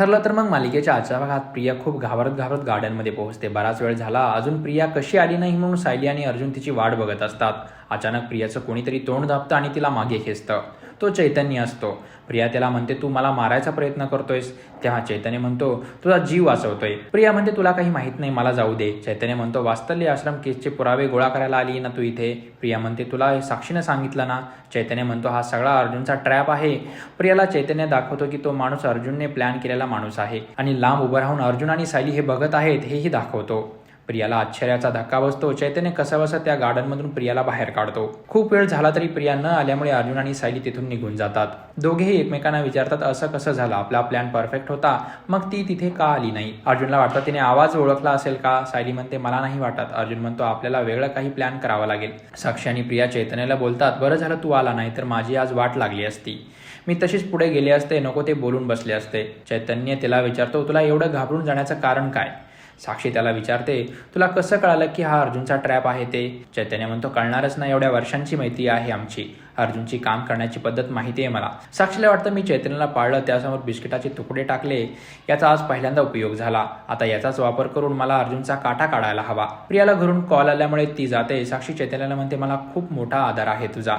ठरलं तर मग मालिकेच्या आजच्या भागात प्रिया खूप घाबरत घाबरत गार्डनमध्ये पोहोचते. बराच वेळ झाला. अजून प्रिया कशी आली नाही म्हणून सायली आणि अर्जुन तिची वाट बघत असतात. अचानक प्रियाचं कोणीतरी तोंड दाबतं आणि तिला मागे खेचतं. तो चैतन्य असतो. प्रिया त्याला म्हणते तू मला मारायचा प्रयत्न करतोयस. तेव्हा चैतन्य म्हणतो तुझा जीव वाचवतोय. प्रिया म्हणते तुला काही माहीत नाही मला जाऊ दे. चैतन्य म्हणतो वास्तल्य आश्रम केसचे पुरावे गोळा करायला आली ना तू इथे? प्रिया म्हणते तुला हे साक्षीनं सांगितलं ना? चैतन्य म्हणतो हा सगळा अर्जुनचा ट्रॅप आहे. प्रियाला चैतन्य दाखवतो की तो माणूस अर्जुनने प्लॅन केलेला माणूस आहे आणि लांब उभं राहून अर्जुन आणि सायली हे बघत आहेत हेही दाखवतो. प्रियाला आश्चर्याचा धक्का बसतो. चैतन्य कसाबसा त्या गार्डनमधून प्रियाला बाहेर काढतो. खूप वेळ झाला तरी प्रिया न आल्यामुळे अर्जुन आणि सायली तिथून निघून जातात. दोघेही एकमेकांना विचारतात असं कसं झालं? आपला प्लॅन परफेक्ट होता. मग ती तिथे का आली नाही अर्जुनला वाटतं तिने आवाज ओळखला असेल का सायली म्हणते मला नाही वाटत अर्जुन म्हणतो आपल्याला वेगळं काही प्लॅन करावा लागेल साक्षी आणि प्रिया चैतन्याला बोलतात बरं झालं तू आला नाही तर माझी आज वाट लागली असती. मी तशीच पुढे गेले असते. नको ते बोलून बसले असते चैतन्य तिला विचारतो तुला एवढं घाबरून जाण्याचं कारण काय? साक्षी त्याला विचारते तुला कसं कळालं की हा अर्जुनचा ट्रॅप आहे ते? चैतन्य म्हणतो कळणारच नाही एवढ्या वर्षांची मैत्री आहे आमची. अर्जुनची काम करण्याची पद्धत माहिती आहे मला. साक्षीला वाटतं मी चैतन्याला पाळलं त्यासमोर बिस्किटाचे तुकडे टाकले. याचा आज पहिल्यांदा उपयोग झाला. आता याचाच वापर करून मला अर्जुनचा काटा काढायला हवा. प्रियाला घरून कॉल आल्यामुळे ती जाते. साक्षी चैतन्याला म्हणते मला खूप मोठा आधार आहे तुझा.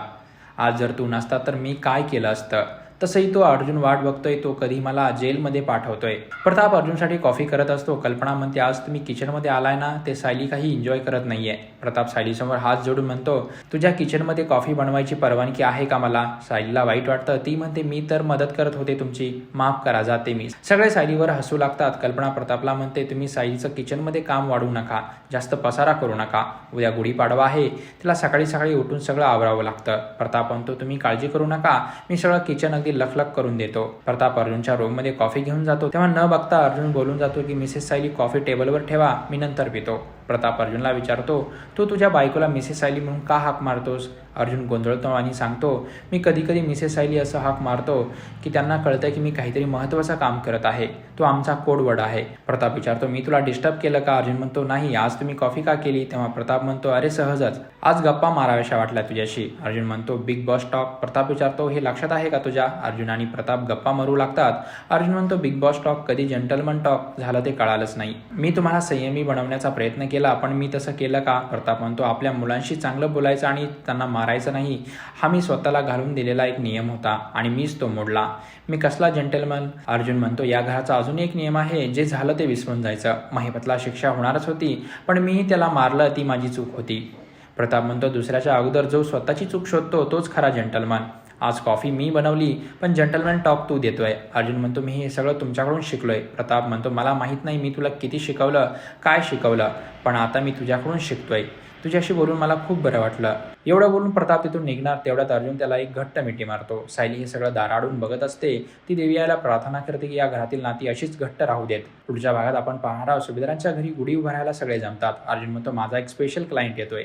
आज जर तू नसता तर मी काय केलं असतं? तसंही तो अर्जुन वाट बघतोय तो कधी मला जेलमध्ये पाठवतोय. प्रताप अर्जुनसाठी कॉफी करत असतो. कल्पना म्हणते आज तुम्ही किचनमध्ये आलाय ना ते सायली काही एन्जॉय करत नाहीये. प्रताप सायलीसमोर हात जोडून म्हणतो तुझ्या किचनमध्ये कॉफी बनवायची परवानगी आहे का मला? सायलीला वाईट वाटतं. ती म्हणते मी तर मदत करत होते तुमची. माफ करा जाते मी. सगळे सायलीवर हसू लागतात. कल्पना प्रतापला म्हणते तुम्ही सायलीचं किचनमध्ये काम वाढवू नका. जास्त पसारा करू नका. उद्या गुढीपाडवा आहे. तिला सकाळी सकाळी उठून सगळं आवरावं लागतं. प्रताप म्हणतो तुम्ही काळजी करू नका. मी सगळं किचन अगदी लखलख करून देतो. प्रताप अर्जुनच्या रूममध्ये कॉफी घेऊन जातो. तेव्हा न बघता अर्जुन बोलून जातो की मिसेस सायली कॉफी टेबलवर ठेवा. मी नंतर पितो. प्रताप अर्जुनला विचारतो तू तुझ्या बायकोला मिसेस आयली म्हणून का हाक मारतोस? अर्जुन गोंधळतो आणि सांगतो मी कधी कधी मिसेस आयली असं हाक मारतो की त्यांना कळतं की मी काहीतरी महत्त्वाचं काम करत आहे. तो आमचा कोडवड आहे. प्रताप विचारतो मी तुला डिस्टर्ब केलं का? अर्जुन म्हणतो नाही आज तुम्ही कॉफी का केली? तेव्हा प्रताप म्हणतो अरे सहजच. आज गप्पा माराव्याशा वाटल्या तुझ्याशी. अर्जुन म्हणतो बिग बॉस टॉक. प्रताप विचारतो हे लक्षात आहे का तुझ्या? अर्जुन आणि प्रताप गप्पा मारू लागतात. अर्जुन म्हणतो बिग बॉस टॉक कधी जंटलमन टॉक झालं ते कळालंच नाही. मी तुम्हाला संयमी बनवण्याचा प्रयत्न केला पण मी तसं केलं का प्रताप म्हणतो आपल्या मुलांशी चांगलं बोलायचं आणि त्यांना मारायचं नाही हा मी स्वतःला घालून दिलेला एक नियम होता आणि मीच तो मोडला. मी कसला जंटलमन अर्जुन म्हणतो या घराचा अजून एक नियम आहे जे झालं ते विसरून जायचं. महिपतला शिक्षा होणारच होती पण मीही त्याला मारलं ती माझी चूक होती. प्रताप म्हणतो दुसऱ्याच्या अगोदर जो स्वतःची चूक शोधतो तोच खरा जंटलमन आज कॉफी मी बनवली पण जंटलमॅन टॉक तू देतोय. अर्जुन म्हणतो मी हे सगळं तुमच्याकडून शिकलोय. प्रताप म्हणतो मला माहीत नाही मी तुला किती शिकवलं काय शिकवलं पण आता मी तुझ्याकडून शिकतोय. तुझ्याशी बोलून मला खूप बरं वाटलं. एवढं बोलून प्रताप तिथून निघणार तेवढ्यात अर्जुन त्याला एक घट्ट मिठी मारतो. सायली हे सगळं दाराडून बघत असते. ती देवी याला प्रार्थना करते की या घरातील नाती अशीच घट्ट राहू देत. पुढच्या भागात आपण पाहणार आहोत सुभेदारांच्या घरी गुढी उभारायला सगळे जमतात. अर्जुन म्हणतो माझा एक स्पेशल क्लायंट येतोय.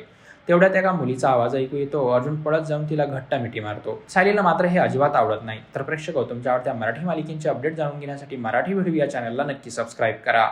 तेवढ्यात एका मुलीचा आवाज ऐकू येतो. अर्जुन पळत जाऊन तिला घट्ट मिठी मारतो. सायलीला मात्र हे अजिबात आवडत नाही. तर प्रेक्षक हो, तुमच्या आवडत्या मराठी मालिकेंचे अपडेट जाणून घेण्यासाठी मराठी व्हिडिओ या चॅनलला नक्की सबस्क्राईब करा.